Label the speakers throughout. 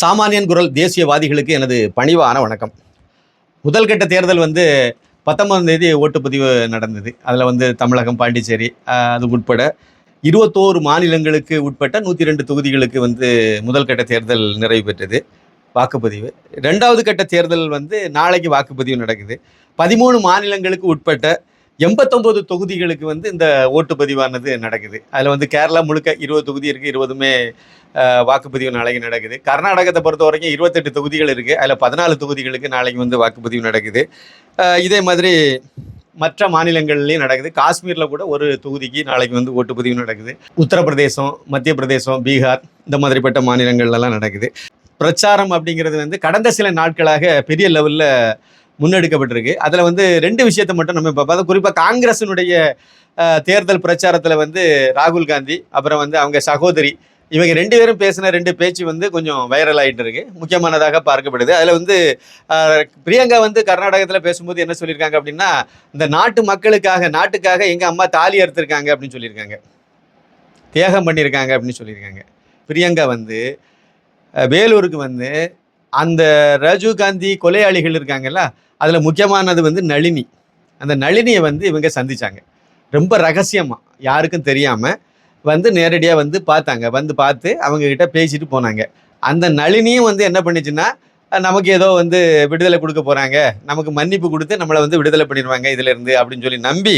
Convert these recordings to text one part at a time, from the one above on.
Speaker 1: சாமானியன் குரல் தேசியவாதிகளுக்கு எனது பணிவான வணக்கம். முதல் கட்ட தேர்தல் வந்து பத்தொன்பதாம் தேதி ஓட்டுப்பதிவு நடந்தது. அதில் வந்து தமிழகம் பாண்டிச்சேரி அது உட்பட இருபத்தோரு மாநிலங்களுக்கு உட்பட்ட நூற்றி ரெண்டு தொகுதிகளுக்கு வந்து முதல் கட்ட தேர்தல் நிறைவு பெற்றது வாக்குப்பதிவு. ரெண்டாவது கட்ட தேர்தல் வந்து நாளைக்கு வாக்குப்பதிவு நடக்குது. பதிமூணு மாநிலங்களுக்கு உட்பட்ட எண்பத்தொம்போது தொகுதிகளுக்கு வந்து இந்த ஓட்டுப்பதிவானது நடக்குது. அதில் வந்து கேரளா முழுக்க இருபது தொகுதி இருக்குது இருபதுமே வாக்குப்பதிவு நாளைக்கு நடக்குது. கர்நாடகத்தை பொறுத்த வரைக்கும் இருபத்தெட்டு தொகுதிகள் இருக்குது அதில் பதினாலு தொகுதிகளுக்கு நாளைக்கு வந்து வாக்குப்பதிவு நடக்குது. இதே மாதிரி மற்ற மாநிலங்கள்லையும் நடக்குது. காஷ்மீரில் கூட ஒரு தொகுதிக்கு நாளைக்கு வந்து ஓட்டுப்பதிவு நடக்குது. உத்தரப்பிரதேசம் மத்திய பிரதேசம் பீகார் இந்த மாதிரிப்பட்ட மாநிலங்கள்லாம் நடக்குது. பிரச்சாரம் அப்படிங்கிறது வந்து கடந்த சில நாட்களாக பெரிய லெவலில் முன்னெடுக்கப்பட்டிருக்கு. அதில் வந்து ரெண்டு விஷயத்தை மட்டும் நம்ம இப்போ பார்த்தா குறிப்பாக காங்கிரஸினுடைய தேர்தல் பிரச்சாரத்தில் வந்து ராகுல் காந்தி அப்புறம் வந்து அவங்க சகோதரி இவங்க ரெண்டு பேரும் பேசின ரெண்டு பேச்சு வந்து கொஞ்சம் வைரல் ஆகிட்டு இருக்கு. முக்கியமானதாக பார்க்கப்படுது. அதில் வந்து பிரியங்கா வந்து கர்நாடகத்தில் பேசும்போது என்ன சொல்லியிருக்காங்க அப்படின்னா இந்த நாட்டு மக்களுக்காக நாட்டுக்காக எங்கள் அம்மா தாலி அறுத்திருக்காங்க அப்படின்னு சொல்லியிருக்காங்க. தியாகம் பண்ணியிருக்காங்க அப்படின்னு சொல்லியிருக்காங்க. பிரியங்கா வந்து வேலூருக்கு வந்து அந்த ராஜீவ் காந்தி கொலையாளிகள் இருக்காங்கல்ல அதில் முக்கியமானது வந்து நளினி. அந்த நளினியை வந்து இவங்க சந்தித்தாங்க ரொம்ப ரகசியமாக யாருக்கும் தெரியாமல் வந்து நேரடியாக வந்து பார்த்தாங்க. வந்து பார்த்து அவங்கக்கிட்ட பேசிட்டு போனாங்க. அந்த நளினியும் வந்து என்ன பண்ணுச்சுன்னா நமக்கு ஏதோ வந்து விடுதலை கொடுக்க போகிறாங்க நமக்கு மன்னிப்பு கொடுத்து நம்மளை வந்து விடுதலை பண்ணிடுவாங்க இதிலேருந்து அப்படின்னு சொல்லி நம்பி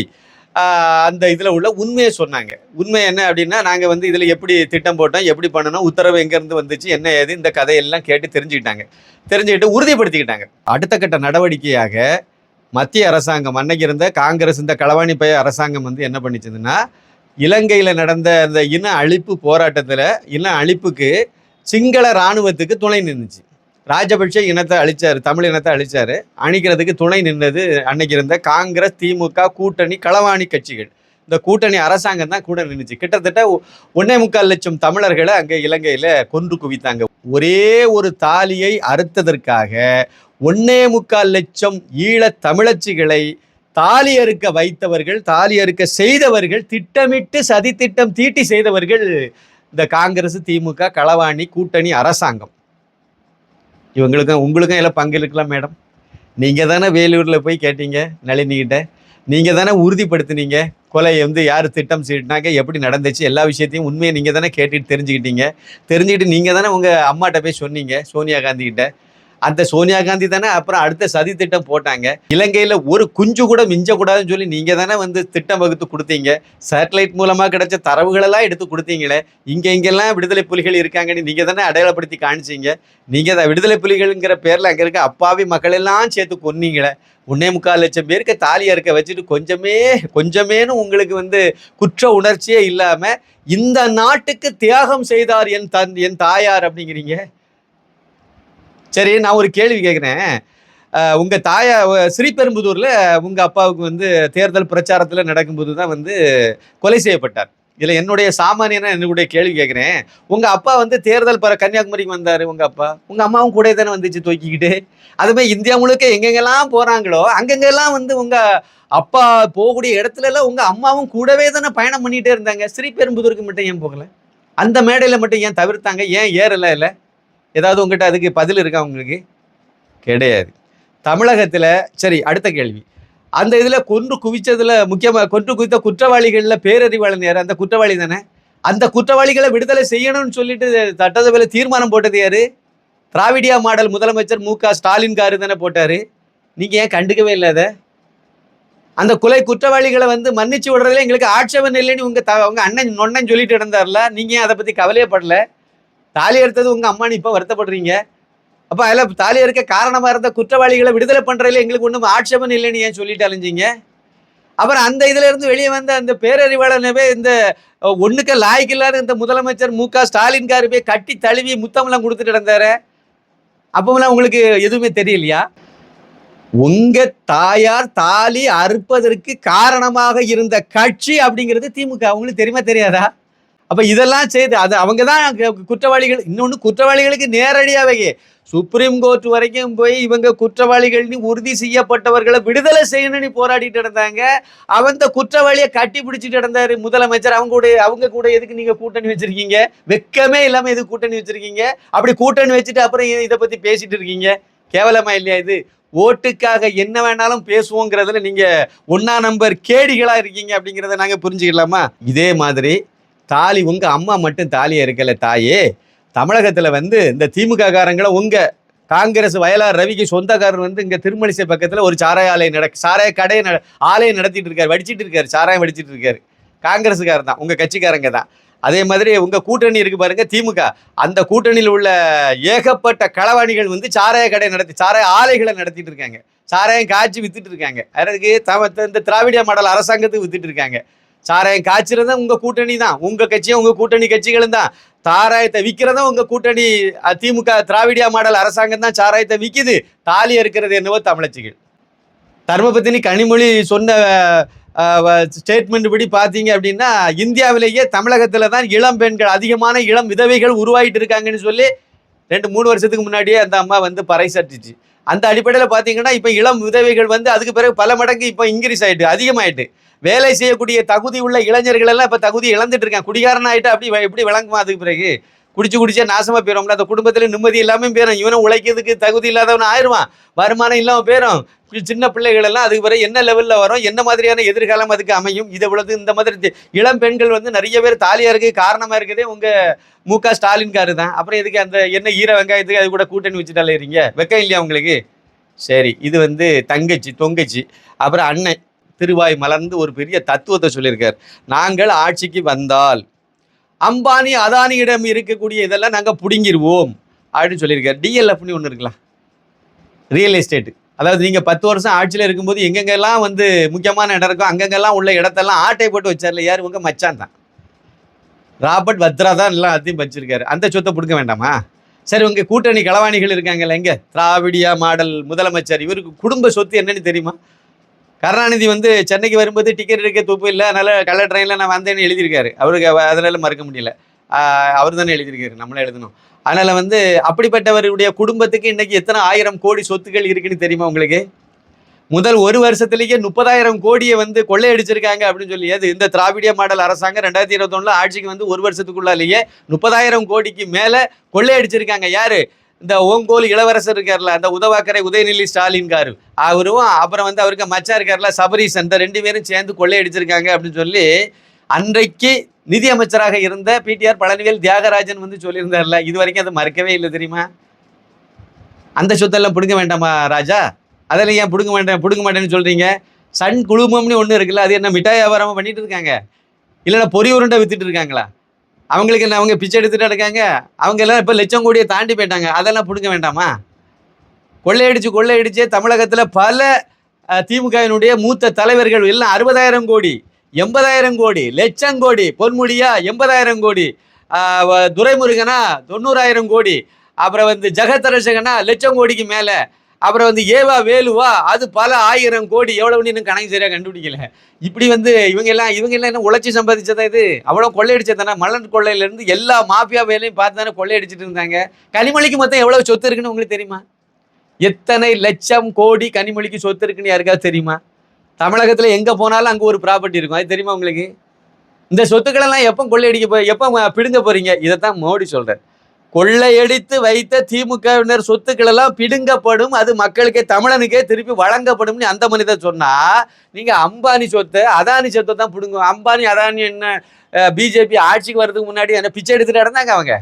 Speaker 1: அந்த இதில் உள்ள உண்மையை சொன்னாங்க. உண்மை என்ன அப்படின்னா நாங்கள் வந்து இதில் எப்படி திட்டம் போட்டோம் எப்படி பண்ணணும் உத்தரவு எங்கேருந்து வந்துச்சு என்ன ஏது இந்த கதையெல்லாம் கேட்டு தெரிஞ்சுக்கிட்டாங்க. தெரிஞ்சுக்கிட்டு உறுதிப்படுத்திக்கிட்டாங்க. அடுத்த கட்ட நடவடிக்கையாக மத்திய அரசாங்கம் அன்னைக்கு இருந்த காங்கிரஸ் இந்த களவாணி பய அரசாங்கம் வந்து என்ன பண்ணிச்சதுன்னா இலங்கையில் நடந்த அந்த இன அழிப்பு போராட்டத்தில் இன அழிப்புக்கு சிங்கள இராணுவத்துக்கு துணை நின்றுச்சு ராஜபக்ஷ இனத்தை அழிச்சாரு தமிழ் இனத்தை அழிச்சாரு. அணிக்கிறதுக்கு துணை நின்றது அன்னைக்கு இருந்த காங்கிரஸ் திமுக கூட்டணி களவாணி கட்சிகள். இந்த கூட்டணி அரசாங்கம் தான் கூட நின்றுச்சு கிட்டத்தட்ட ஒன்னே முக்கால் லட்சம் தமிழர்களை அங்கே இலங்கையில் கொன்று குவித்தாங்க. ஒரே ஒரு தாலியை அறுத்ததற்காக ஒன்னே முக்கால் லட்சம் ஈழத் தமிழச்சிகளை தாலி அறுக்க வைத்தவர்கள் தாலி அறுக்க செய்தவர்கள் திட்டமிட்டு சதித்திட்டம் தீட்டி செய்தவர்கள் இந்த காங்கிரஸ் திமுக களவாணி கூட்டணி அரசாங்கம். இவங்களுக்கும் உங்களுக்கும் எல்லாம் பங்கு இருக்கலாம் மேடம்? நீங்கள் தானே வேலூரில் போய் கேட்டீங்க நளினிகிட்ட. நீங்கள் தானே உறுதிப்படுத்துனீங்க கொலை வந்து யார் திட்டம் சீட்டினாங்க எப்படி நடந்துச்சு எல்லா விஷயத்தையும் உண்மையை நீங்கள் தானே கேட்டுட்டு தெரிஞ்சுக்கிட்டீங்க. தெரிஞ்சுக்கிட்டு நீங்கள் தானே உங்கள் அம்மாட்ட போய் சொன்னீங்க சோனியா காந்திக்கிட்ட அந்த சோனியா காந்தி தானே அப்புறம் அடுத்த சதி திட்டம் போட்டாங்க. இலங்கையில் ஒரு குஞ்சு கூட மிஞ்சக்கூடாதுன்னு சொல்லி நீங்கள் தானே வந்து திட்டம் வகுத்து கொடுத்தீங்க. சேட்டலைட் மூலமாக கிடைச்ச தரவுகளெல்லாம் எடுத்து கொடுத்தீங்களே. இங்கே இங்கெல்லாம் விடுதலை புலிகள் இருக்காங்கன்னு நீங்கள் தானே அடையாளப்படுத்தி காணிச்சிங்க நீங்கள் தான் விடுதலை புலிகள்ங்கிற பேரில் அங்கே இருக்க அப்பாவி மக்கள் எல்லாம் சேர்த்து கொன்னீங்களே. ஒன்னே முக்கால் லட்சம் பேருக்கு தாலி இருக்க வச்சுட்டு கொஞ்சமே கொஞ்சமேனு உங்களுக்கு வந்து குற்ற உணர்ச்சியே இல்லாமல் இந்த நாட்டுக்கு தியாகம் செய்தார் என் தன் என் தாயார் அப்படிங்கிறீங்க. சரி நான் ஒரு கேள்வி கேட்குறேன் உங்கள் தாயா ஸ்ரீபெரும்புதூரில் உங்கள் அப்பாவுக்கு வந்து தேர்தல் பிரச்சாரத்தில் நடக்கும்போது தான் வந்து கொலை செய்யப்பட்டார். இதில் என்னுடைய சாமானியனா என்னுடைய கேள்வி கேட்குறேன் உங்கள் அப்பா வந்து தேர்தல் பர கன்னியாகுமரிக்கு வந்தார் உங்கள் அப்பா. உங்கள் அம்மாவும் கூட தானே வந்துச்சு தூக்கிக்கிட்டு. அதுமாதிரி இந்தியா முழுக்க எங்கெங்கெல்லாம் போகிறாங்களோ அங்கங்கெல்லாம் வந்து உங்கள் அப்பா போகக்கூடிய இடத்துல எல்லாம் அம்மாவும் கூடவே தானே பயணம் பண்ணிகிட்டே இருந்தாங்க. ஸ்ரீபெரும்புதூருக்கு மட்டும் ஏன் போகலை? அந்த மேடையில் மட்டும் ஏன் தவிர்த்தாங்க? ஏன் ஏறல இல்லை? ஏதாவது உங்ககிட்ட அதுக்கு பதில் இருக்கா உங்களுக்கு? கிடையாது. தமிழகத்தில் சரி அடுத்த கேள்வி. அந்த இதில் கொன்று குவிச்சதில் முக்கியமாக கொன்று குவித்த குற்றவாளிகளில் பேரறிவாளன் யார்? அந்த குற்றவாளி தானே? அந்த குற்றவாளிகளை விடுதலை செய்யணும்னு சொல்லிட்டு சட்டசபையில் தீர்மானம் போட்டது யார்? திராவிடியா மாடல் முதலமைச்சர் மு க ஸ்டாலின் காரு தானே போட்டார். நீங்கள் ஏன் கண்டுக்கவே இல்லை அதை? அந்த கொலை குற்றவாளிகளை வந்து மன்னிச்சு விடுறதுல எங்களுக்கு ஆட்சேபம் இல்லைன்னு உங்கள் த உங்கள் அண்ணன் நொண்ணன் சொல்லிட்டு இருந்தார்ல நீங்கள் ஏன் அதை பற்றி கவலையே தாலி எடுத்தது உங்க அம்மானு இப்போ வருத்தப்படுறீங்க? அப்ப அதில் தாலி இருக்க காரணமா இருந்த குற்றவாளிகளை விடுதலை பண்றதுல எங்களுக்கு ஒன்றும் ஆட்சேபம் இல்லைன்னு ஏன் சொல்லிட்டு அலைஞ்சீங்க? அப்புறம் அந்த இதுல இருந்து வெளியே வந்த அந்த பேரறிவாளனவே இந்த ஒண்ணுக்க லாய்க்கு இல்லாத இந்த முதலமைச்சர் மு க ஸ்டாலின் காரு போய் கட்டி தழுவி முத்தமெல்லாம் கொடுத்துட்டு இருந்தாரு அப்போலாம் உங்களுக்கு எதுவுமே தெரியலையா? உங்க தாயார் தாலி அறுப்பதற்கு காரணமாக இருந்த கட்சி அப்படிங்கிறது திமுக. உங்களுக்கு தெரியுமா தெரியாதா? அப்போ இதெல்லாம் செய்து அது அவங்க தான் குற்றவாளிகள். இன்னொன்று குற்றவாளிகளுக்கு நேரடியாகவே சுப்ரீம் கோர்ட் வரைக்கும் போய் இவங்க குற்றவாளிகள்னு உறுதி செய்யப்பட்டவர்களை விடுதலை செய்யணும்னு போராடிட்டு இருந்தாங்க. அவந்த குற்றவாளியை கட்டி பிடிச்சிட்டு இருந்தாரு முதலமைச்சர். அவங்க கூட அவங்க கூட எதுக்கு நீங்கள் கூட்டணி வச்சிருக்கீங்க? வெக்கமே இல்லாமல் எதுக்கு கூட்டணி வச்சிருக்கீங்க? அப்படி கூட்டணி வச்சுட்டு அப்புறம் இதை பற்றி பேசிட்டு இருக்கீங்க? கேவலமா இல்லையா இது? ஓட்டுக்காக என்ன வேணாலும் பேசுவோங்கிறதுல நீங்கள் ஒன்றா நம்பர் கேடிகளாக இருக்கீங்க அப்படிங்கிறத நாங்கள் புரிஞ்சுக்கலாமா? இதே மாதிரி தாலி உங்க அம்மா மட்டும் தாலியா இருக்கல தாயே. தமிழகத்துல வந்து இந்த திமுக காரங்களை உங்க காங்கிரஸ் வயலார் ரவிக்கு சொந்தக்காரர் வந்து இங்க திருமலிசை பக்கத்துல ஒரு சாராய ஆலை நட சாராய கடையை நட ஆலையை நடத்திட்டு இருக்காரு வடிச்சிட்டு இருக்காரு சாராயம் வடிச்சிட்டு இருக்காரு. காங்கிரஸுக்காரர் தான் உங்க கட்சிக்காரங்க தான். அதே மாதிரி உங்க கூட்டணி இருக்கு பாருங்க திமுக. அந்த கூட்டணியில் உள்ள ஏகப்பட்ட களவாணிகள் வந்து சாராய கடை நடத்தி சாராய ஆலைகளை நடத்திட்டு இருக்காங்க. சாராயம் காய்ச்சி வித்துட்டு இருக்காங்க. அதற்கு தம இந்த திராவிட மாடல் அரசாங்கத்துக்கு வித்துட்டு இருக்காங்க. சாராயம் காய்ச்சிறதும் உங்க கூட்டணி தான். உங்க கட்சியும் உங்க கூட்டணி கட்சிகளும் தான். சாராயத்தை விற்கிறதும் உங்க கூட்டணி திமுக திராவிடியா மாடல் அரசாங்கம் தான் சாராயத்தை விற்கிது தாலி இருக்கிறது என்னவோ தமிழச்சிகள். தர்மபத்தினி கனிமொழி சொன்ன ஸ்டேட்மெண்ட் படி பார்த்தீங்க அப்படின்னா இந்தியாவிலேயே தமிழகத்தில் தான் இளம் பெண்கள் அதிகமான இளம் விதவைகள் உருவாகிட்டு இருக்காங்கன்னு சொல்லி ரெண்டு மூணு வருஷத்துக்கு முன்னாடியே அந்த அம்மா வந்து பறைசாட்டிச்சு அந்த அடிப்படையில் பார்த்தீங்கன்னா இப்போ இளம் விதவைகள் வந்து அதுக்கு பிறகு பல மடங்கு இப்போ இன்க்ரீஸ் ஆயிட்டு அதிகமாயிட்டு. வேலை செய்யக்கூடிய தகுதி உள்ள இளைஞர்கள் எல்லாம் இப்போ தகுதி இழந்துட்டு இருக்கான் குடிகாரன் ஆயிட்டு அப்படி எப்படி விளங்குமா அதுக்கு பிறகு? குடிச்சு குடிச்சே நாசமா போயிடும்ல. அந்த குடும்பத்துல நிம்மதி இல்லாம போயிடும் இவனும் உழைக்கிறதுக்கு தகுதி இல்லாதவன் ஆயிடுவான். வருமானம் இல்லாம போயிடும் சின்ன பிள்ளைகள் எல்லாம் அதுக்கு பிறகு என்ன லெவல்ல வரும்? என்ன மாதிரியான எதிர்காலம் அதுக்கு அமையும்? இதை இவ்வளவு இந்த மாதிரி இளம் பெண்கள் வந்து நிறைய பேர் தாலியா இருக்கு. காரணமா இருக்குதே. உங்க மு க ஸ்டாலின் காரு தான். அப்புறம் எதுக்கு அந்த என்ன ஈர வெங்காயத்துக்கு அது கூட கூட்டணி வச்சுட்டாலே இருங்க வெக்கம் இல்லையா உங்களுக்கு? சரி இது வந்து தங்கச்சி தொங்கச்சி அப்புறம் அண்ணன். திருவாய் மலர்ந்து ஒரு பெரிய தத்துவத்தை சொல்லியிருக்கார். நாங்கள் ஆட்சிக்கு வந்தால் அம்பானி அதானியிடம் இருக்கக்கூடிய இதெல்லாம் நாங்கள் பிடுங்கிருவோம். அப்படின்னு சொல்லியிருக்கார். டிஎல்எஃப்னு ஒன்று இருக்கலாம். ரியல் எஸ்டேட் அதாவது நீங்கள் பத்து வருஷம் ஆட்சியில் இருக்கும்போது எங்கெங்கெல்லாம் வந்து முக்கியமான இடம் இருக்கோ அங்கங்கெல்லாம் உள்ள இடத்தெல்லாம் ஆட்டை போட்டு வச்சார்ல யார்? உங்கள் மச்சான் தான். ராபர்ட் வத்ரா தான் எல்லாம் அதையும் வச்சிருக்காரு. அந்த சொத்தை பிடுங்க வேண்டாமா? சரி உங்கள் கூட்டணி களவாணிகள் இருக்காங்கல்ல எங்க? திராவிடியா மாடல் முதலமைச்சர் இவருக்கு குடும்ப சொத்து என்னன்னு தெரியுமா? கருணாநிதி வந்து சென்னைக்கு வரும்போது டிக்கெட் எடுக்க துப்பு இல்லை. அதனால் கள்ள ட்ரெயினில் நான் வந்தேன்னு எழுதியிருக்காரு. அவருக்கு அதனால் மறக்க முடியல. அவர் தானே எழுதியிருக்காரு. நம்மளே எழுதணும். அதனால் வந்து அப்படிப்பட்டவருடைய குடும்பத்துக்கு இன்னைக்கு எத்தனை ஆயிரம் கோடி சொத்துக்கள் இருக்குன்னு தெரியுமா உங்களுக்கு? முதல் ஒரு வருஷத்துலேயே முப்பதாயிரம் கோடியை வந்து கொள்ளையடிச்சிருக்காங்க அப்படின்னு சொல்லி. அது இந்த திராவிடிய மாடல் அரசாங்கம் ரெண்டாயிரத்தி இருபத்தொன்னுல ஆட்சிக்கு வந்து ஒரு வருஷத்துக்குள்ளாலேயே முப்பதாயிரம் கோடிக்கு மேலே கொள்ளையடிச்சிருக்காங்க. யார்? இந்த ஓங்கோல் இளவரசர் இருக்கார்ல அந்த உதவாக்கரை உதயநிதி ஸ்டாலின் காரு. அவரும் அப்புறம் வந்து அவருக்கு மச்சா இருக்கார்ல சபரீஸ் அந்த ரெண்டு பேரும் சேர்ந்து கொள்ளையடிச்சிருக்காங்க அப்படின்னு சொல்லி அன்றைக்கு நிதி அமைச்சராக இருந்த பிடிஆர் பழனிவேல் தியாகராஜன் வந்து சொல்லியிருந்தார்ல இது வரைக்கும் அதை மறக்கவே இல்லை தெரியுமா? அந்த சொத்தெல்லாம் பிடுங்க வேண்டாமா ராஜா? அதில் ஏன் பிடுங்க மாட்டேன் பிடுங்க மாட்டேன்னு சொல்கிறீங்க சன் குழுமம்னு ஒன்று இருக்குல்ல அது என்ன மிட்டாய் வியாபாரமாக பண்ணிட்டு இருக்காங்க? இல்லைன்னா பொறி உருண்டை வித்துட்டு இருக்காங்களா? அவங்களுக்கு என்ன அவங்க பிச்சை எடுத்துகிட்டு இருக்காங்க? அவங்க எல்லாம் இப்போ லட்சம் கோடியை தாண்டி போயிட்டாங்க. அதெல்லாம் பிடுங்க வேண்டாமா? கொள்ளையடிச்சு கொள்ளையடிச்சே தமிழகத்தில் பல திமுகவினுடைய மூத்த தலைவர்கள் எல்லாம் அறுபதாயிரம் கோடி எண்பதாயிரம் கோடி லட்சம் கோடி பொன்முடியா எண்பதாயிரம் கோடி துரைமுருகனா தொண்ணூறாயிரம் கோடி அப்புறம் வந்து ஜெகதரசகனா லட்சம் கோடிக்கு மேலே அப்புறம் வந்து ஏவா வேலுவா அது பல ஆயிரம் கோடி எவ்வளவுன்னு இன்னும் கணக்கு சரியாக கண்டுபிடிக்கல. இப்படி வந்து இவங்க எல்லாம் இவங்க எல்லாம் என்ன உழைச்சி சம்பாதிச்சதா இது? அவ்வளோ கொள்ளையடிச்சதானே மலர் கொள்ளையிலேருந்து எல்லா மாஃபியா வேலையும் பார்த்து தானே கொள்ளையடிச்சிட்டு இருந்தாங்க. கனிமொழிக்கு மொத்தம் எவ்வளோ சொத்து இருக்குன்னு உங்களுக்கு தெரியுமா? எத்தனை லட்சம் கோடி கனிமொழிக்கு சொத்து இருக்குன்னு யாருக்காவது தெரியுமா? தமிழகத்தில் எங்கே போனாலும் அங்கே ஒரு ப்ராப்பர்ட்டி இருக்கும். அது தெரியுமா உங்களுக்கு? இந்த சொத்துக்களெல்லாம் எப்போ கொள்ளையடிக்க போ எப்போ பிடுங்க இதை தான் மோடி சொல்கிறேன் கொள்ளையடித்து வைத்த திமுகவினர் சொத்துக்கள் எல்லாம் பிடுங்கப்படும். அது மக்களுக்கே தமிழனுக்கே திருப்பி வழங்கப்படும்னு அந்த மனிதன் சொன்னா நீங்க அம்பானி சொத்தை அதானி சொத்தை தான் பிடுங்க அம்பானி அதானி என்ன பிஜேபி ஆட்சிக்கு வர்றதுக்கு முன்னாடி என்ன பிச்சை எடுத்துட்டு இருந்தாங்க அவங்க?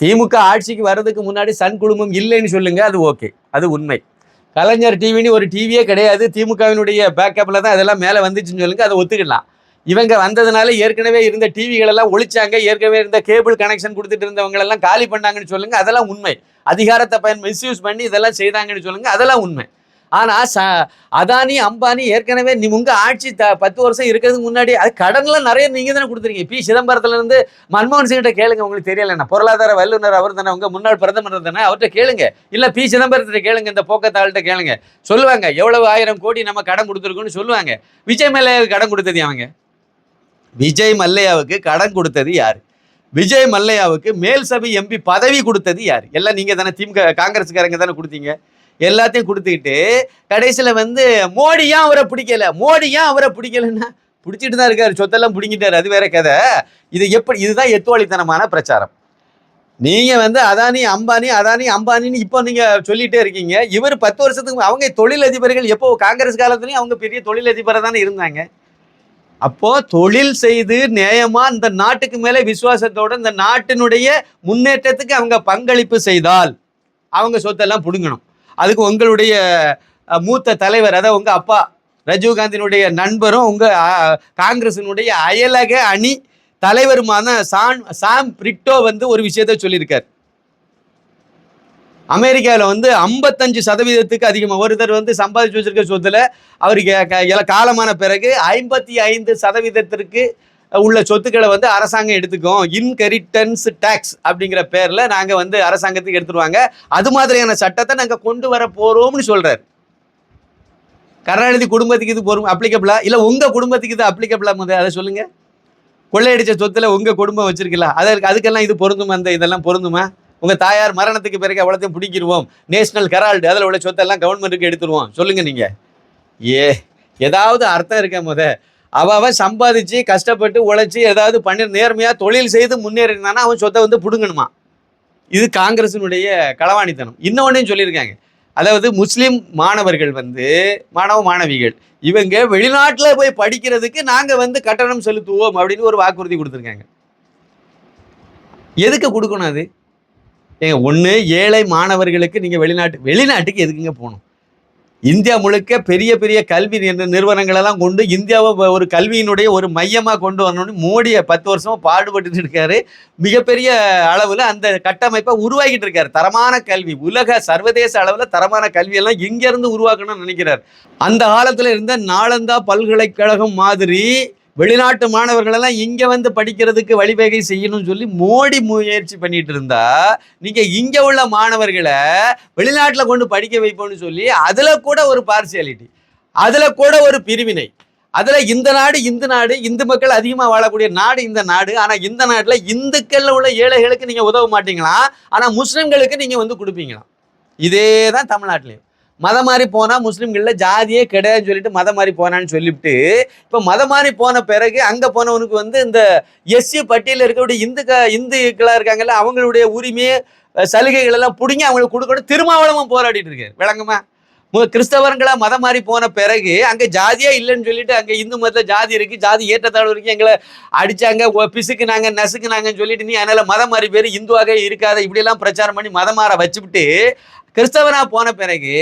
Speaker 1: திமுக ஆட்சிக்கு வர்றதுக்கு முன்னாடி சன் குழுமம் இல்லைன்னு சொல்லுங்க அது ஓகே அது உண்மை. கலைஞர் டிவின்னு ஒரு டிவியே கிடையாது திமுகவினுடைய பேக்கப்பில் தான் அதெல்லாம் மேலே வந்துச்சுன்னு சொல்லுங்க அதை ஒத்துக்கலாம். இவங்க வந்ததுனால ஏற்கனவே இருந்த டிவிகள் எல்லாம் ஒழிச்சாங்க ஏற்கனவே இருந்த கேபிள் கனெக்ஷன் கொடுத்துட்டு இருந்தவங்க எல்லாம் காலி பண்ணாங்கன்னு சொல்லுங்க அதெல்லாம் உண்மை. அதிகாரத்தை பயன் மிஸ்யூஸ் பண்ணி இதெல்லாம் செய்தாங்கன்னு சொல்லுங்க அதெல்லாம் உண்மை. ஆனால் ச அதானி அம்பானி ஏற்கனவே நீ உங்கள் ஆட்சி த பத்து வருஷம் இருக்கிறதுக்கு முன்னாடி அது கடன்லாம் நிறைய நீங்கள் தானே கொடுத்துருங்க பி. சிதம்பரத்துலேருந்து மன்மோகன் சிங்கிட்ட கேளுங்க உங்களுக்கு தெரியலைண்ணா என்ன. பொருளாதார வல்லுநர் அவர் தானே உங்கள் முன்னாள் பிரதமர் தானே அவர்கிட்ட கேளுங்க. இல்லை பி. சிதம்பரத்திட்ட கேளுங்க இந்த போக்கத்தாள்கிட்ட கேளுங்க. சொல்லுவாங்க எவ்வளவு ஆயிரம் கோடி நம்ம கடன் கொடுத்துருக்கோன்னு சொல்லுவாங்க. விஜய் மேலே கடன் கொடுத்தது அவங்க விஜய் மல்லையாவுக்கு கடன் கொடுத்தது யார்? விஜய் மல்லையாவுக்கு மேல் சபை எம்பி பதவி கொடுத்தது யார்? எல்லாம் நீங்கள் தானே திமுக காங்கிரஸ்காரங்க தானே கொடுத்தீங்க. எல்லாத்தையும் கொடுத்துக்கிட்டு கடைசியில் வந்து மோடி ஏன் அவரை பிடிக்கல? மோடி ஏன் அவரை பிடிக்கலன்னா பிடிச்சிட்டு தான் இருக்காரு. சொத்தெல்லாம் பிடிங்கிட்டாரு. அது வேற கதை. இது எப்படி இதுதான் எத்துவாளித்தனமான பிரச்சாரம். நீங்கள் வந்து அதானி அம்பானி அதானி அம்பானின்னு இப்போ நீங்கள் சொல்லிகிட்டே இருக்கீங்க. இவர் பத்து வருஷத்துக்கு அவங்க தொழிலதிபர்கள் எப்போ காங்கிரஸ் காலத்துலேயும் அவங்க பெரிய தொழிலதிபராக தானே இருந்தாங்க. அப்போ தொழில் செய்து நேயமா இந்த நாட்டுக்கு மேலே விசுவாசத்தோட இந்த நாட்டினுடைய முன்னேற்றத்துக்கு அவங்க பங்களிப்பு செய்தால் அவங்க சொத்தெல்லாம் பிடுங்கணும். அதுக்கு உங்களுடைய மூத்த தலைவர் அதாவது உங்க அப்பா ரஜீவ்காந்தினுடைய நண்பரும் உங்க காங்கிரசினுடைய அயலக அணி தலைவருமான சான் சாம் பிரிட்டோ வந்து ஒரு விஷயத்த சொல்லியிருக்கார். அமெரிக்காவில் வந்து ஐம்பத்தஞ்சு சதவீதத்துக்கு அதிகமாக ஒருத்தர் வந்து சம்பாதிச்சு வச்சிருக்க சொத்தில் அவருக்கு க- காலமான பிறகு ஐம்பத்தி ஐந்து சதவீதத்திற்கு உள்ள சொத்துக்களை வந்து அரசாங்கம் எடுத்துக்கும். இன்கரிட்டன்ஸ் டேக்ஸ் அப்படிங்கிற பேரில் நாங்கள் வந்து அரசாங்கத்துக்கு எடுத்துருவாங்க. அது மாதிரியான சட்டத்தை நாங்கள் கொண்டு வர போகிறோம்னு சொல்கிறார் கருணாநிதி குடும்பத்துக்கு இது பொறும் அப்ளிகபிளா இல்லை உங்கள் குடும்பத்துக்கு இது அப்ளிகபிளா முதல் அதை சொல்லுங்கள் கொள்ளையடித்த சொத்தில் உங்கள் குடும்பம் வச்சுருக்கல அதற்கு அதுக்கெல்லாம் இது பொருந்துமா? அந்த இதெல்லாம் பொருந்துமா? உங்க தாயார் மரணத்துக்கு பிறகு அவ்வளோத்தையும் பிடிக்கிருவோம். நேஷனல் கெரால்டு அதில் உள்ள சொத்தெல்லாம் கவர்மெண்ட்டுக்கு எடுத்துருவோம். சொல்லுங்க நீங்க. ஏ ஏதாவது அர்த்தம் இருக்க முத? அவன் சம்பாதிச்சு கஷ்டப்பட்டு உழைச்சி ஏதாவது பண்ணி நேர்மையா தொழில் செய்து முன்னேறினானா அவன் சொத்தை வந்து பிடுங்கணுமா? இது காங்கிரசினுடைய களவாணித்தனம். இன்னொன்னையும் சொல்லியிருக்காங்க. அதாவது முஸ்லீம் மாணவர்கள் வந்து மாணவ மாணவிகள் இவங்க வெளிநாட்டில் போய் படிக்கிறதுக்கு நாங்கள் வந்து கட்டணம் செலுத்துவோம் அப்படின்னு ஒரு வாக்குறுதி கொடுத்துருக்காங்க. எதுக்கு கொடுக்கணும் அது? ஏங்க ஒன்று ஏழை மாணவர்களுக்கு நீங்கள் வெளிநாட்டு வெளிநாட்டுக்கு எதுக்குங்க போகணும்? இந்தியா முழுக்க பெரிய பெரிய கல்வி நிறுவனங்களெல்லாம் கொண்டு இந்தியாவை ஒரு கல்வியினுடைய ஒரு மையமாக கொண்டு வரணும்னு மோடியை பத்து வருஷமாக பாடுபட்டு இருக்காரு. மிகப்பெரிய அளவில் அந்த கட்டமைப்பை உருவாக்கிட்டு இருக்காரு. தரமான கல்வி உலக சர்வதேச அளவில் தரமான கல்வியெல்லாம் இங்கேருந்து உருவாக்கணும்னு நினைக்கிறார். அந்த காலத்தில் இருந்த நாளந்தா பல்கலைக்கழகம் மாதிரி வெளிநாட்டு மாணவர்களெல்லாம் இங்கே வந்து படிக்கிறதுக்கு வழிவகை செய்யணும்னு சொல்லி மோடி முயற்சி பண்ணிட்டு இருந்தா நீங்கள் இங்கே உள்ள மாணவர்களை வெளிநாட்டில் கொண்டு படிக்க வைப்போம்னு சொல்லி அதில் கூட ஒரு பார்சியாலிட்டி அதில் கூட ஒரு பிரிவினை. அதில் இந்த நாடு இந்து நாடு இந்து மக்கள் அதிகமாக வாழக்கூடிய நாடு இந்த நாடு. ஆனால் இந்த நாட்டில் இந்துக்களில் உள்ள ஏழைகளுக்கு நீங்கள் உதவ மாட்டீங்களா ஆனால் முஸ்லீம்களுக்கு நீங்கள் வந்து கொடுப்பீங்களாம். இதே தான் தமிழ்நாட்டிலையும். மதம் மாறி போனால் முஸ்லீம்களில் ஜாதியே கிடையாதுன்னு சொல்லிட்டு மதம் மாறி போனான்னு சொல்லிவிட்டு இப்போ மதம் மாறி போன பிறகு அங்கே போனவனுக்கு வந்து இந்த எஸ்சி பட்டியலில் இருக்கக்கூடிய இந்துக்க இந்துக்களாக இருக்காங்கல்ல அவங்களுடைய உரிமையை சலுகைகள் எல்லாம் பிடுங்கி அவங்களுக்கு கொடுக்கணும். திருமாவளவன் போராடிட்டு இருக்காரு. விளங்குமா? கிறிஸ்தவர்களா மதம் மாறி போன பிறகு அங்க ஜாதியாக இல்லைன்னு சொல்லிட்டு அங்க இந்து மதத்துல ஜாதி இருக்கு ஜாதி ஏற்றத்தாழ்வு வரைக்கும் எங்களை அடிச்சாங்க பிசுக்குனாங்க நசுக்குனாங்கன்னு சொல்லிட்டு நீ அதனால மதம் மாறி பேர் இந்துவாக இருக்காத இப்படி எல்லாம் பிரச்சாரம் பண்ணி மதம் மாற வச்சுவிட்டு கிறிஸ்தவனா போன பிறகு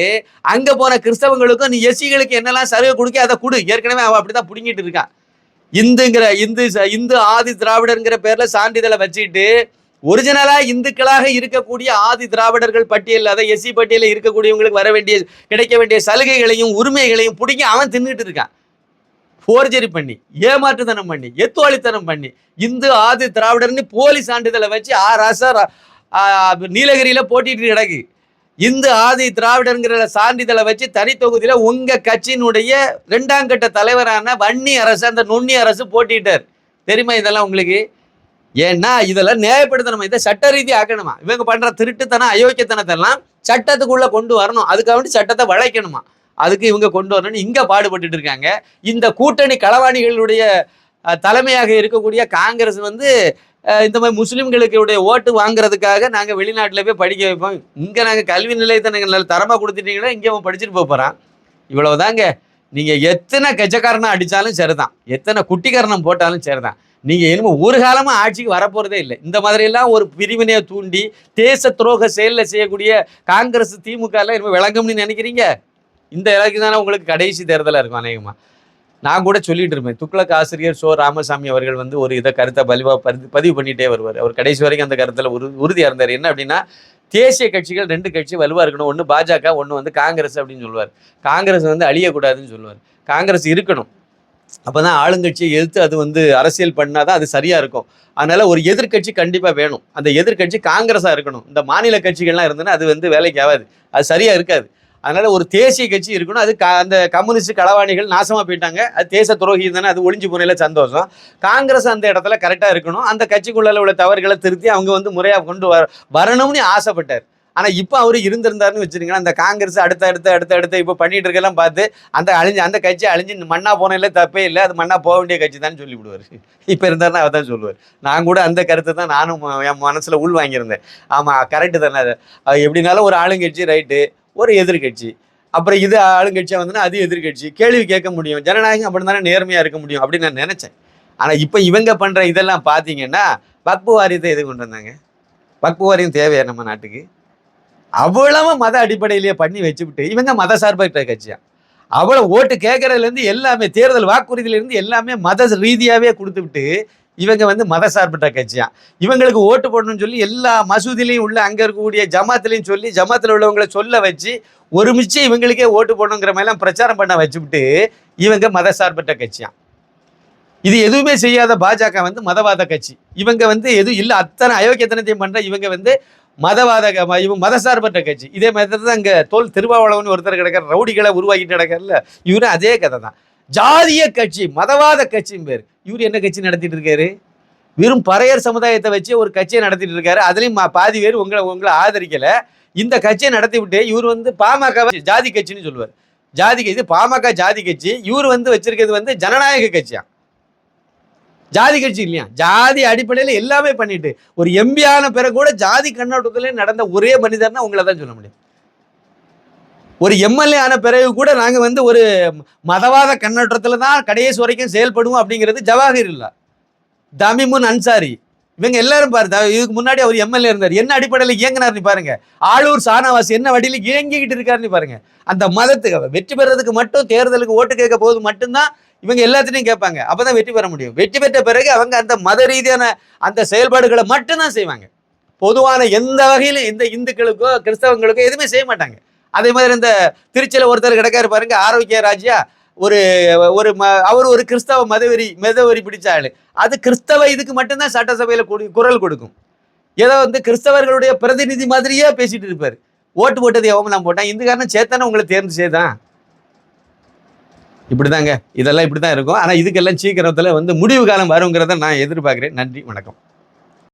Speaker 1: அங்க போன கிறிஸ்தவங்களுக்கும் நீ எஸ்சிகளுக்கு என்னெல்லாம் சலுகை கொடுக்க அதை கொடு. ஏற்கனவே அவன் அப்படிதான் புடுங்கிட்டு இருக்கான் இந்துங்கிற இந்து ச- இந்து ஆதி திராவிடர்ங்கிற பேர்ல சான்றிதழை வச்சுட்டு ஒரிஜினலா இந்துக்களாக இருக்கக்கூடிய ஆதி திராவிடர்கள் பட்டியல் அதை எஸ்சி பட்டியலில் இருக்கக்கூடியவங்களுக்கு வர வேண்டிய கிடைக்க வேண்டிய சலுகைகளையும் உரிமைகளையும் பிடிங்கி அவன் தின்னுட்டு இருக்கான் ஃபோர்ஜரி பண்ணி ஏமாற்றுத்தனம் பண்ணி எத்துவாளித்தனம் பண்ணி இந்து ஆதி திராவிடர்னு போலி சான்றிதழை வச்சு ஆ ராசா ரா- நீலகிரியில போட்டிட்டு கிடக்கு. இந்து ஆதி திராவிடங்கிற சான்றிதழை வச்சு தனி தொகுதியில உங்க கட்சியினுடைய ரெண்டாம் கட்ட தலைவரான வன்னி அரசு அந்த நுண்ணி அரசு போட்டிட்டார். தெரியுமா இதெல்லாம் உங்களுக்கு? ஏன்னா இதெல்லாம் நியாயப்படுத்தணுமா? இதை சட்ட ரீதி ஆக்கணுமா? இவங்க பண்ற திருட்டுத்தனம் அயோக்கியத்தனத்தெல்லாம் சட்டத்துக்குள்ள கொண்டு வரணும். அதுக்காக வேண்டி சட்டத்தை வளைக்கணுமா? அதுக்கு இவங்க கொண்டு வரணும்னு இங்க பாடுபட்டுட்டு இருக்காங்க. இந்த கூட்டணி களவாணிகளுடைய தலைமையாக இருக்கக்கூடிய காங்கிரஸ் வந்து இந்த மாதிரி முஸ்லீம்களுடைய ஓட்டு வாங்குறதுக்காக நாங்கள் வெளிநாட்டில் போய் படிக்க வைப்போம். இங்கே நாங்கள் கல்வி நிலையத்தை நீங்க நல்ல தரமாக கொடுத்துட்டீங்கன்னா இங்கே அவன் படிச்சுட்டு போகிறான் இவ்வளவுதாங்க. நீங்கள் எத்தனை கெச்சக்காரனை அடித்தாலும் சரிதான். எத்தனை குட்டிக்காரனம் போட்டாலும் சரிதான். நீங்கள் இனிமேல் ஒரு காலமாக ஆட்சிக்கு வரப்போகிறதே இல்லை. இந்த மாதிரியெல்லாம் ஒரு பிரிவினையை தூண்டி தேச துரோக செயலில் செய்யக்கூடிய காங்கிரஸ் திமுகலாம் இனிமேல் விளங்கும்னு நினைக்கிறீங்க? இந்த இலக்கு தானே உங்களுக்கு கடைசி தேர்தலாக இருக்கும் அநேகமா. நான் கூட சொல்லிட்டு இருப்பேன். துக்ளக் ஆசிரியர் சோ ராமசாமி அவர்கள் வந்து ஒரு இதை கருத்தை பலிவா பதிவு பதிவு பண்ணிட்டே வருவார். அவர் கடைசி வரைக்கும் அந்த கருத்தில் உறு உறுதியாக இருந்தார். என்ன அப்படின்னா தேசிய கட்சிகள் ரெண்டு கட்சி வலுவாக இருக்கணும். ஒன்று பாஜக ஒன்று வந்து காங்கிரஸ் அப்படின்னு சொல்லுவார். காங்கிரஸ் வந்து அழியக்கூடாதுன்னு சொல்லுவார். காங்கிரஸ் இருக்கணும். அப்போ தான் ஆளுங்கட்சியை எதிர்த்து அது வந்து அரசியல் பண்ணால் தான் அது சரியாக இருக்கும். அதனால் ஒரு எதிர்க்கட்சி கண்டிப்பாக வேணும். அந்த எதிர்க்கட்சி காங்கிரஸாக இருக்கணும். இந்த மாநில கட்சிகள்லாம் இருந்ததுன்னா அது வந்து வேலைக்கு ஆகாது. அது சரியாக இருக்காது. அதனால ஒரு தேசிய கட்சி இருக்கணும். அது க- அந்த கம்யூனிஸ்ட் களவாணிகள் நாசமாக போயிட்டாங்க. அது தேச துரோகி தானே அது ஒளிஞ்சு போனையில சந்தோஷம். காங்கிரஸ் அந்த இடத்துல கரெக்டாக இருக்கணும். அந்த கட்சிக்குள்ள உள்ள தவறுகளை திருத்தி அவங்க வந்து முறையாக கொண்டு வர வரணும்னு ஆசைப்பட்டார். ஆனால் இப்போ அவர் இருந்திருந்தாருன்னு வச்சிருக்கீங்களா அந்த காங்கிரஸ் அடுத்த அடுத்த அடுத்த அடுத்த இப்போ பண்ணிட்டு இருக்கலாம் பார்த்து அந்த அழிஞ்சு அந்த கட்சி அழிஞ்சு மண்ணா போனதில்ல தப்பே இல்லை. அது மண்ணா போக வேண்டிய கட்சி தான் சொல்லி விடுவார். இப்போ இருந்தாருன்னா அவர் தான் சொல்லுவார். நான் கூட அந்த கருத்தை தான் நானும் ம- என் மனசில் உள் வாங்கியிருந்தேன் ஆமாம் கரெக்டு தானே அது. அது எப்படினாலும் ஒரு ஆளுங்கட்சி ரைட்டு ஒரு எதிர்கட்சி. அப்புறம் இது ஆளுங்கட்சியாக வந்ததுன்னா அது எதிர்கட்சி. கேள்வி கேட்க முடியும். ஜனநாயகம் அப்படி தானே நேர்மையாக இருக்க முடியும் அப்படின்னு நான் நினச்சேன். ஆனால் இப்போ இவங்க பண்ணுற இதெல்லாம் பார்த்தீங்கன்னா வக்பு வாரியத்தை எது கொண்டு வந்தாங்க? வக்பு வாரியம் தேவையா நம்ம நாட்டுக்கு? அவ்வளவு மத அடிப்படையிலேயே பண்ணி வச்சுவிட்டு இவங்க மத சார்பற்ற கட்சியா? அவ்வளவு ஓட்டு கேட்கறதுலேருந்து எல்லாமே தேர்தல் வாக்குறுதியிலேருந்து எல்லாமே மத ரீதியாகவே கொடுத்து விட்டு இவங்க வந்து மத சார்பற்ற கட்சியா? இவங்களுக்கு ஓட்டு போடணும்னு சொல்லி எல்லா மசூதிலையும் உள்ள அங்கே இருக்கக்கூடிய ஜமாத்துலையும் சொல்லி ஜமாத்தில் உள்ளவங்களை சொல்ல வச்சு ஒருமிச்சு இவங்களுக்கே ஓட்டு போடணுங்கிற மாதிரிலாம் பிரச்சாரம் பண்ண வச்சுவிட்டு இவங்க மத சார்பற்ற கட்சியா? இது எதுவுமே செய்யாத பாஜக வந்து மதவாத கட்சி. இவங்க வந்து எதுவும் இல்லை அத்தனை அயோக்கியத்தனத்தையும் பண்ற இவங்க வந்து மதவாத இவன் மத இவங்க மதசார்பற்ற கட்சி. இதே மாதிரி தான் இங்கே தோல் திருவாவளவன் ஒருத்தர் கிடக்கிற ரவுடிகளை உருவாக்கிட்டு கிடக்கல இவரும் அதே கதை தான் ஜாதிய கட்சி மதவாத கட்சியும் பேர் இவர் என்ன கட்சி நடத்திட்டு இருக்காரு? வெறும் பறையர் சமுதாயத்தை வச்சு ஒரு கட்சியை நடத்திட்டு இருக்காரு. அதுலயும் பாதி பேர் உங்களை உங்களை ஆதரிக்கல. இந்த கட்சியை நடத்தி விட்டு இவர் வந்து பாமக ஜாதி கட்சின்னு சொல்லுவார். ஜாதி கட்சி பாமக ஜாதி கட்சி இவர் வந்து வச்சிருக்கிறது வந்து ஜனநாயக கட்சியா? ஜாதி கட்சி இல்லையா? ஜாதி அடிப்படையில் எல்லாமே பண்ணிட்டு ஒரு எம்பியான ஆன பிறகு கூட ஜாதி கண்ணோட்டத்திலே நடந்த ஒரே மனிதர்னா உங்களை தான் சொல்ல முடியும். ஒரு எம்எல்ஏ ஆன பிறகு கூட நாங்கள் வந்து ஒரு மதவாத கண்ணோட்டத்தில் தான் கடைசி வரைக்கும் செயல்படுவோம் அப்படிங்கிறது ஜவாஹிர் இல்லா. தமிமுன் அன்சாரி. இவங்க எல்லாரும் பாரு த- இதுக்கு முன்னாடி அவர் எம்எல்ஏ இருந்தார். என்ன அடிப்படையில் இயங்கினார்னு பாருங்க. ஆளூர் சானவாசி என்ன வழியில் இயங்கிக்கிட்டு இருக்காருன்னு பாருங்க. அந்த மதத்துக்கு வெற்றி பெறதுக்கு மட்டும் தேர்தலுக்கு ஓட்டு கேட்க போது மட்டும்தான் இவங்க எல்லாத்தையும் கேட்பாங்க. அப்பதான் வெற்றி பெற முடியும். வெற்றி பெற்ற பிறகு அவங்க அந்த மத ரீதியான அந்த செயல்பாடுகளை மட்டும்தான் செய்வாங்க. பொதுவான எந்த வகையிலும் இந்த இந்துக்களுக்கோ கிறிஸ்தவங்களுக்கோ எதுவுமே செய்ய மாட்டாங்க. அதே மாதிரி இந்த திருச்சியில் ஒருத்தர் கிடக்காரு பாருங்க ஆரோக்கிய ராஜ்யா. ஒரு ஒரு ம அவர் ஒரு கிறிஸ்தவ மதவெறி மதவெறி பிடிச்ச ஆள். அது கிறிஸ்தவ இதுக்கு மட்டும்தான் சட்டசபையில் கொடு- குரல் கொடுக்கும். ஏதோ வந்து கிறிஸ்தவர்களுடைய பிரதிநிதி மாதிரியே பேசிட்டு இருப்பார். ஓட்டு போட்டது போட்டேன்? இந்த இந்துக்காரன் சேத்தானே உங்களை தேர்ந்து செய்தான். இப்படிதாங்க. இதெல்லாம் இப்படி தான் இருக்கும். ஆனால் இதுக்கெல்லாம் சீக்கிரத்தில் வந்து முடிவு காலம் வருங்கிறத நான் எதிர்பார்க்குறேன். நன்றி வணக்கம்.